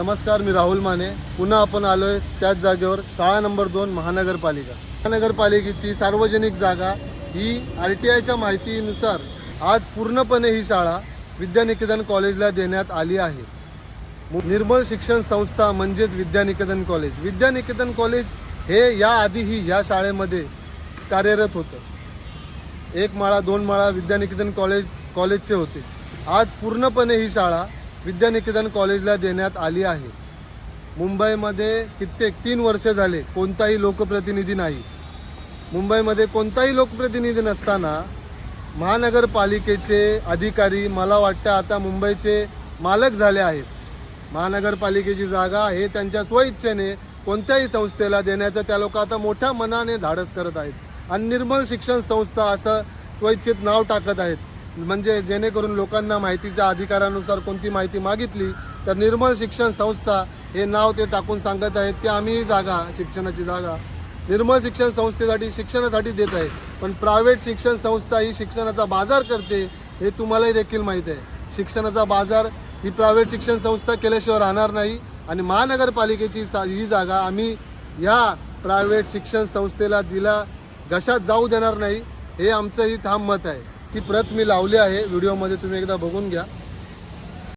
नमस्कार मी राहुल माने. पुन्हा आपण आलोय त्याच जागेवर शाळा नंबर दोन महानगरपालिका. महानगरपालिकेची सार्वजनिक जागा ही आर टी आयच्या माहितीनुसार आज पूर्णपणे ही शाळा विद्यानिकेतन कॉलेजला देण्यात आली आहे. निर्मल शिक्षण संस्था म्हणजेच विद्यानिकेतन कॉलेज. विद्यानिकेतन कॉलेज हे याआधीही या शाळेमध्ये कार्यरत होतं. एक माळा दोन माळा विद्यानिकेतन कॉलेज कॉलेजचे होते. आज पूर्णपणे ही शाळा विद्यानिकेतन कॉलेजला देण्यात आली आहे. मुंबईमध्ये कित्येक तीन वर्ष झाले कोणताही लोकप्रतिनिधी नाही. मुंबईमध्ये कोणताही लोकप्रतिनिधी नसताना महानगरपालिकेचे अधिकारी मला वाटतं आता मुंबईचे मालक झाले आहेत. महानगरपालिकेची जागा हे त्यांच्या स्वइच्छेने कोणत्याही संस्थेला देण्याचं त्या लोक आता मोठ्या मनाने धाडस करत आहेत. आणि निर्मल शिक्षण संस्था असं स्वइच्छित नाव टाकत आहेत. म्हणजे जेणेकरून लोकांना माहितीच्या अधिकारानुसार कोणती माहिती मागितली तर निर्मल शिक्षण संस्था हे नाव ते टाकून सांगत आहेत की आम्ही ही जागा शिक्षणाची जागा निर्मल शिक्षण संस्थेसाठी शिक्षणासाठी देत आहे. पण प्रायव्हेट शिक्षण संस्था ही शिक्षणाचा बाजार करते हे तुम्हालाही देखील माहीत आहे. शिक्षणाचा बाजार ही प्रायव्हेट शिक्षण संस्था केल्याशिवाय राहणार नाही आणि महानगरपालिकेची सा ही जागा आम्ही ह्या प्रायव्हेट शिक्षण संस्थेला दिला घशात जाऊ देणार नाही हे आमचंही ठाम मत आहे. ती प्रत मी लावली आहे. व्हिडिओमध्ये तुम्ही एकदा बघून घ्या.